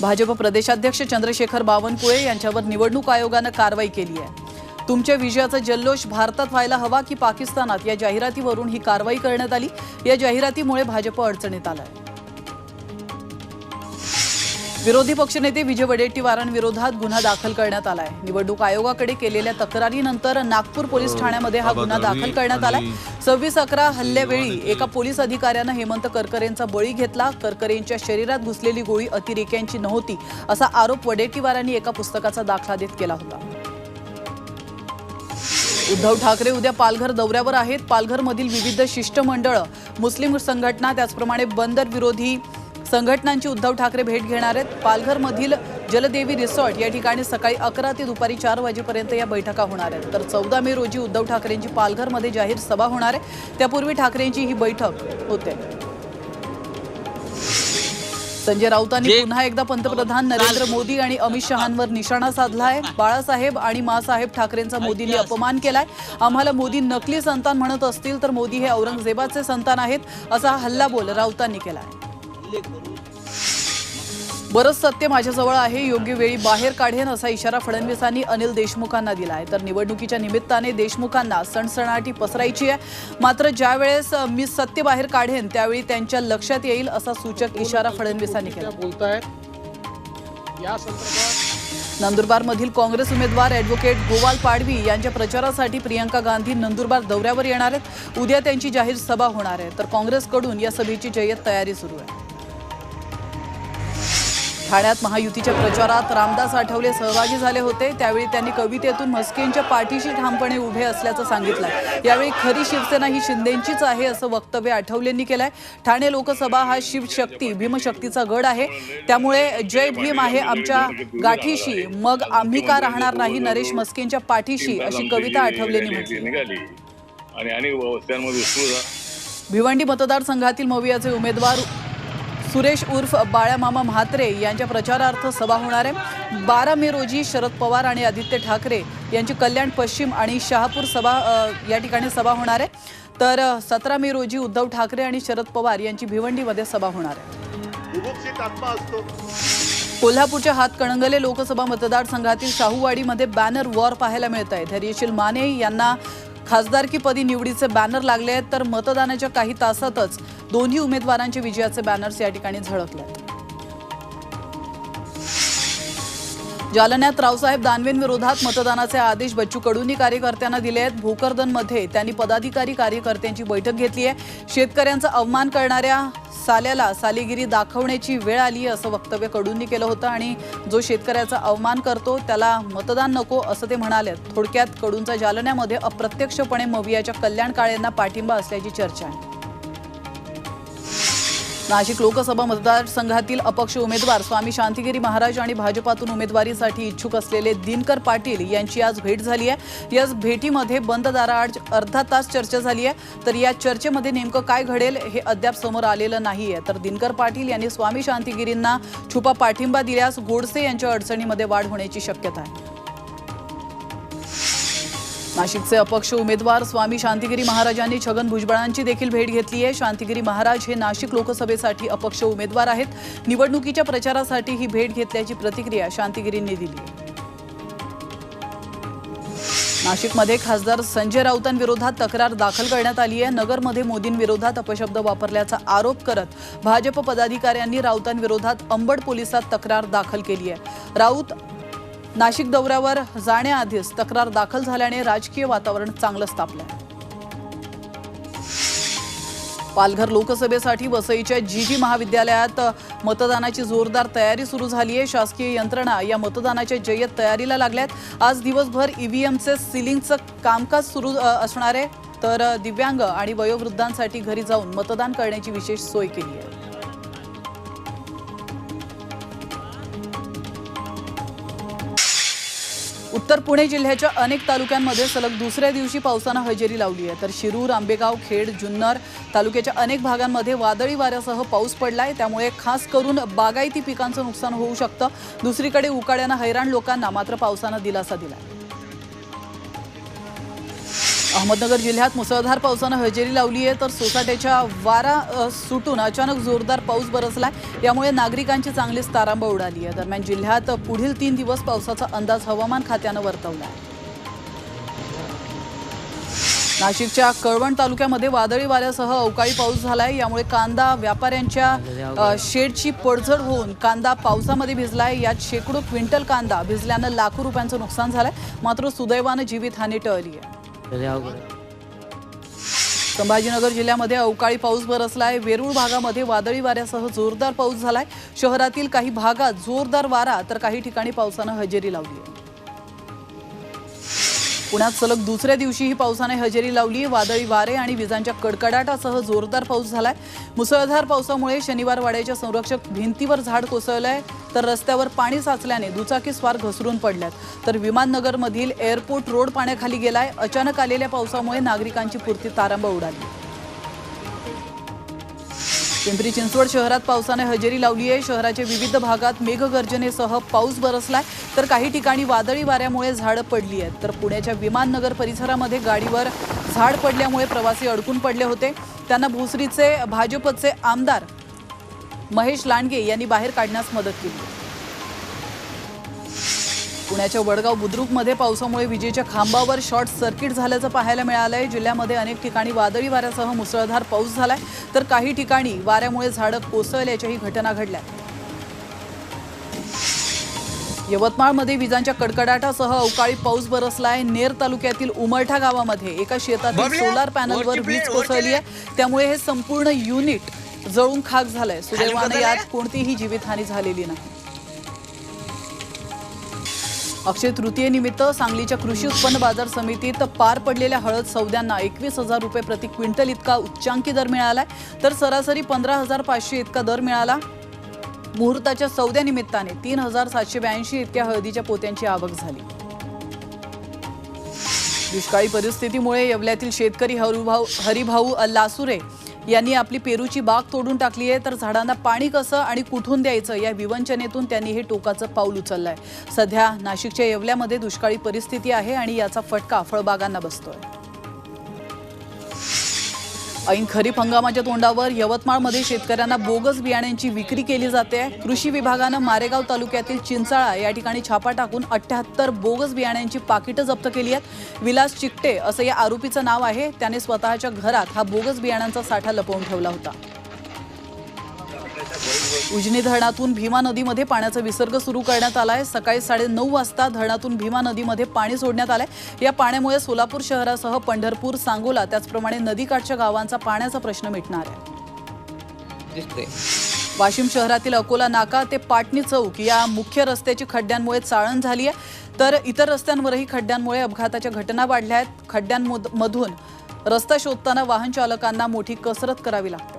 भाजप प्रदेशाध्यक्ष चंद्रशेखर बावनकुळे यांच्यावर निवडणूक आयोगानं कारवाई केली आहे. तुमच्या विजयाचा जल्लोष भारतात व्हायला हवा की पाकिस्तानात? या जाहिरातीवरून ही कारवाई करण्यात आली. या जाहिरातीमुळे भाजप अडचणीत आलाय. विरोधी पक्षनेते विजय वडेट्टीवारांविरोधात गुन्हा दाखल करण्यात आलाय. निवडणूक आयोगाकडे केलेल्या तक्रारीनंतर नागपूर पोलीस ठाण्यामध्ये हा गुन्हा दाखल करण्यात आलाय. सव्वीस अकरा हल्ल्यावेळी एका पोलीस अधिकाऱ्यानं हेमंत करकरेंचा बळी घेतला. करकरेंच्या शरीरात घुसलेली गोळी अतिरेक्यांची नव्हती असा आरोप वडेट्टीवारांनी एका पुस्तकाचा दाखला देत केला होता. उद्धव ठाकरे उद्या पालघर दौऱ्यावर आहेत. पालघरमधील विविध शिष्टमंडळ मुस्लिम संघटना त्याचप्रमाणे बंदर विरोधी संघटनांची उद्धव ठाकरे भेट घेणार आहेत. पालघरमधील जलदेवी रिसॉर्ट या ठिकाणी सकाळी अकरा ते दुपारी चार वाजेपर्यंत या बैठका होणार आहेत. तर चौदा मे रोजी उद्धव ठाकरेंची पालघरमध्ये जाहीर सभा होणार आहे. त्यापूर्वी ठाकरेंची ही बैठक होते. संजय राऊतांनी पुन्हा एकदा पंतप्रधान नरेंद्र मोदी आणि अमित शहांवर निशाणा साधला आहे बाळासाहेब आणि मासाहेब ठाकरेंचा मोदींनी अपमान केलाय. आम्हाला मोदी नकली संतान म्हणत असतील तर मोदी हे औरंगजेबाचे संतान आहेत असा हल्लाबोल राऊतांनी केलाय. बरंच सत्य माझ्याजवळ आहे. योग्य वेळी बाहेर काढेन असा इशारा फडणवीसांनी अनिल देशमुखांना दिला आहे तर निवडणुकीच्या निमित्ताने देशमुखांना सणसणाटी पसरायची आहे. मात्र ज्या वेळेस मी सत्य बाहेर काढेन त्यावेळी त्यांच्या लक्षात येईल असा सूचक इशारा फडणवीसांनी केला नंदुरबारमधील काँग्रेस उमेदवार ॲडव्होकेट गोवाल पाडवी यांच्या प्रचारासाठी प्रियंका गांधी नंदुरबार दौऱ्यावर येणार आहेत. उद्या त्यांची जाहीर सभा होणार आहे. तर काँग्रेसकडून या सभेची जय्यत तयारी सुरू आहे. ठाण्यात महायुतीच्या प्रचारात रामदास आठवले सहभागी झाले होते. त्यावेळी त्यांनी कवितेतून म्हस्केंच्या पाठीशी ठामपणे उभे असल्याचं सांगितलंय यावेळी खरी शिवसेना ही शिंदेंचीच आहे असं वक्तव्य आठवलेंनी केलंय. ठाणे लोकसभा हा शिवशक्ती भीमशक्तीचा गड आहे. त्यामुळे जय भीम आहे आमच्या गाठीशी. मग आम्ही का राहणार नाही नरेश मस्केंच्या पाठीशी अशी कविता आठवलेंनी म्हटली. भिवंडी मतदारसंघातील मवियाचे उमेदवार सुरेश उर्फ बाळ्यामामा म्हात्रे यांच्या प्रचारार्थ सभा होणार आहे. बारा मे रोजी शरद पवार आणि आदित्य ठाकरे यांची कल्याण पश्चिम आणि शहापूर सभा या ठिकाणी सभा होणार आहे. तर सतरा मे रोजी उद्धव ठाकरे आणि शरद पवार यांची भिवंडीमध्ये सभा होणार आहे. कोल्हापूरच्या हातकणंगले लोकसभा मतदारसंघातील शाहूवाडीमध्ये बॅनर वॉर पाहायला मिळत आहे धैर्यशील माने यांना खासदारकीपदी निवडीचे बॅनर लागले आहेत तर मतदानाच्या काही तासातच दोन्ही उमेदवारांचे विजयाचे बॅनर्स या ठिकाणी झळकले आहेत. जालन्यात रावसाहेब दानवेंविरोधात मतदानाचे आदेश बच्चू कडूंनी कार्यकर्त्यांना दिले आहेत. भोकरदनमध्ये त्यांनी पदाधिकारी कार्यकर्त्यांची बैठक घेतली आहे. शेतकऱ्यांचा अवमान करणाऱ्या साल्याला सालेगिरी दाखवण्याची वेळ आली असं वक्तव्य कडूंनी केलं होतं आणि जो शेतकऱ्याचा अवमान करतो त्याला मतदान नको असं ते म्हणाले थोडक्यात कडूंचा जालन्यामध्ये अप्रत्यक्षपणे मवियाच्या कल्याण काळेंना पाठिंबा असल्याची चर्चा आहे. नाशिक लोकसभा मतदारसंघातील अपक्ष उमेदवार स्वामी शांतिगिरी महाराज आणि भाजपातून उमेदवारीसाठी इच्छुक असलेले दिनकर पाटील यांची आज भेट झाली आहे. याच भेटीमध्ये बंद दाराआड अर्धा तास चर्चा झाली आहे. तर या चर्चेमध्ये नेमकं काय घडेल हे अद्याप समोर आलेलं नाही आहे तर दिनकर पाटील यांनी स्वामी शांतिगिरींना छुपा पाठिंबा दिल्यास गोडसे यांच्या अडचणीमध्ये वाढ होण्याची शक्यता आहे. नाशिकचे अपक्ष उमेदवार स्वामी शांतिगिरी महाराजांनी छगन भुजबळांची देखील भेट घेतली आहे. शांतिगिरी महाराज हे नाशिक लोकसभेसाठी अपक्ष उमेदवार आहेत. निवडणुकीच्या प्रचारासाठी ही भेट घेतल्याची प्रतिक्रिया शांतिगिरींनी दिली आहे. नाशिकमध्ये खासदार संजय राऊतांविरोधात तक्रार दाखल करण्यात आली आहे. नगरमध्ये मोदींविरोधात अपशब्द वापरल्याचा आरोप करत भाजप पदाधिकाऱ्यांनी राऊतांविरोधात अंबड पोलिसात तक्रार दाखल केली आहे. राऊत नाशिक दौऱ्यावर जाण्याआधीच तक्रार दाखल झाल्याने राजकीय वातावरण चांगलंच तापलं आहे. पालघर लोकसभेसाठी वसईच्या जी जी महाविद्यालयात मतदानाची जोरदार तयारी सुरू झाली आहे शासकीय यंत्रणा या मतदानाच्या जय्यत तयारीला लागल्यात. आज दिवसभर ईव्हीएमचे सिलिंगचं कामकाज सुरू असणार आहे. तर दिव्यांग आणि वयोवृद्धांसाठी घरी जाऊन मतदान करण्याची विशेष सोय केली आहे उत्तर पुणे जिल्ह्याच्या अनेक तालुक्यांमध्ये सलग दुसऱ्या दिवशी पावसानं हजेरी लावली आहे. तर शिरूर आंबेगाव खेड जुन्नर तालुक्याच्या अनेक भागांमध्ये वादळी वाऱ्यासह पाऊस पडलाय. त्यामुळे खास करून बागायती पिकांचं नुकसान होऊ शकतं. दुसरीकडे उकाड्यानं हैराण लोकांना मात्र पावसानं दिलासा दिला अहमदनगर जिल्ह्यात मुसळधार पावसानं हजेरी लावली आहे तर सोसाट्याच्या वारा सुटून अचानक जोरदार पाऊस बरसलाय. यामुळे नागरिकांची चांगलीच तारांब उडाली आहे. दरम्यान जिल्ह्यात पुढील तीन दिवस पावसाचा अंदाज हवामान खात्यानं वर्तवला आहे नाशिकच्या कळवण तालुक्यामध्ये वादळी वाऱ्यासह अवकाळी पाऊस झालाय. यामुळे कांदा व्यापाऱ्यांच्या शेडची पडझड होऊन कांदा पावसामध्ये भिजलाय. यात शेकडो क्विंटल कांदा भिजल्यानं लाखो रुपयांचं नुकसान झालंय. मात्र सुदैवानं जीवितहानी टळली आहे. संभाजीनगर जिल्ह्यामध्ये अवकाळी पाऊस बरसलाय वेरूळ भागामध्ये वादळी वाऱ्यासह जोरदार पाऊस झालाय. शहरातील काही भागात जोरदार वारा तर काही ठिकाणी पावसानं हजेरी लावली आहे. पुण्यात सलग दुसऱ्या दिवशीही पावसाने हजेरी लावली. वादळी वारे आणि विजांच्या कडकडाटासह जोरदार पाऊस झालाय. मुसळधार पावसामुळे शनिवार वाड्याच्या संरक्षक भिंतीवर झाड कोसळलंय. तर रस्त्यावर पाणी साचल्याने दुचाकी स्वार घसरून पडल्यात. तर विमाननगरमधील एअरपोर्ट रोड पाण्याखाली गेलाय. अचानक आलेल्या पावसामुळे नागरिकांची पुरती तारांब उडाली. पिंपरी चिंचवड शहरात पावसाने हजेरी लावली आहे. शहराच्या विविध भागात मेघगर्जनेसह पाऊस बरसलाय. तर काही ठिकाणी वादळी वाऱ्यामुळे झाडं पडली आहेत. तर पुण्याच्या विमाननगर परिसरामध्ये गाडीवर झाड पडल्यामुळे प्रवासी अडकून पडले होते. त्यांना भोसरीचे भाजपचे आमदार महेश लांडगे यांनी बाहेर काढण्यास मदत केली. पुण्याच्या वडगाव बुद्रुकमध्ये पावसामुळे विजेच्या खांबावर शॉर्ट सर्किट झाल्याचं पाहायला मिळालंय. जिल्ह्यामध्ये अनेक ठिकाणी वादळी वाऱ्यासह मुसळधार पाऊस झालाय. तर काही ठिकाणी वाऱ्यामुळे झाडं कोसळल्याच्याही घटना घडल्या. यवतमाळमध्ये विजांच्या कडकडाटासह अवकाळी पाऊस बरसलाय. नेर तालुक्यातील उमरठा गावामध्ये एका शेतातील सोलार पॅनलवर वीज कोसळली आहे. त्यामुळे हे संपूर्ण युनिट जळून खाक झालंय. सुदैवानं यात कोणतीही जीवितहानी झालेली नाही. अक्षय तृतीयेनिमित्त सांगलीच्या कृषी उत्पन्न बाजार समितीत पार पडलेल्या हळद सौद्यांना एकवीस हजार रुपये प्रति क्विंटल इतका उच्चांकी दर मिळालाय. तर सरासरी पंधरा हजार पाचशे इतका दर मिळाला. मुहूर्ताच्या सौद्यानिमित्ताने तीन हजार सातशे ब्याऐंशी इतक्या हळदीच्या पोत्यांची आवक झाली. दुष्काळी परिस्थितीमुळे येवल्यातील शेतकरी हरिभाऊ हरिभाऊ लासुरे यांनी आपली पेरूची बाग तोडून टाकली आहे. तर झाडांना पाणी कसं आणि कुठून द्यायचं या विवंचनेतून त्यांनी हे टोकाचं पाऊल उचललंय. सध्या नाशिकच्या येवल्यामध्ये दुष्काळी परिस्थिती आहे आणि याचा फटका फळबागांना बसतोय. ऐन खरीप हंगामाच्या तोंडावर यवतमाळमध्ये शेतकऱ्यांना बोगस बियाण्यांची विक्री केली जाते. कृषी विभागानं मारेगाव तालुक्यातील चिंचाळा या ठिकाणी छापा टाकून अठ्ठ्याहत्तर बोगस बियाण्यांची पाकिटं जप्त केली आहेत. विलास चिकटे असं या आरोपीचं नाव आहे. त्याने स्वतःच्या घरात हा बोगस बियाण्यांचा साठा लपवून ठेवला होता. उजनी धरणातून भीमा नदीमध्ये पाण्याचा विसर्ग सुरू करण्यात आलाय. सकाळी साडे नऊ वाजता धरणातून भीमा नदीमध्ये पाणी सोडण्यात आलंय. या पाण्यामुळे सोलापूर शहरासह पंढरपूर सांगोला त्याचप्रमाणे नदीकाठच्या गावांचा पाण्याचा प्रश्न मिटणार आहे. वाशिम शहरातील अकोला नाका ते पाटणी चौक या मुख्य रस्त्याची खड्ड्यांमुळे चाळण झाली आहे तर इतर रस्त्यांवरही खड्ड्यांमुळे अपघाताच्या घटना वाढल्या आहेत. खड्ड्यांमधून रस्ता शोधताना वाहन चालकांना मोठी कसरत करावी लागते.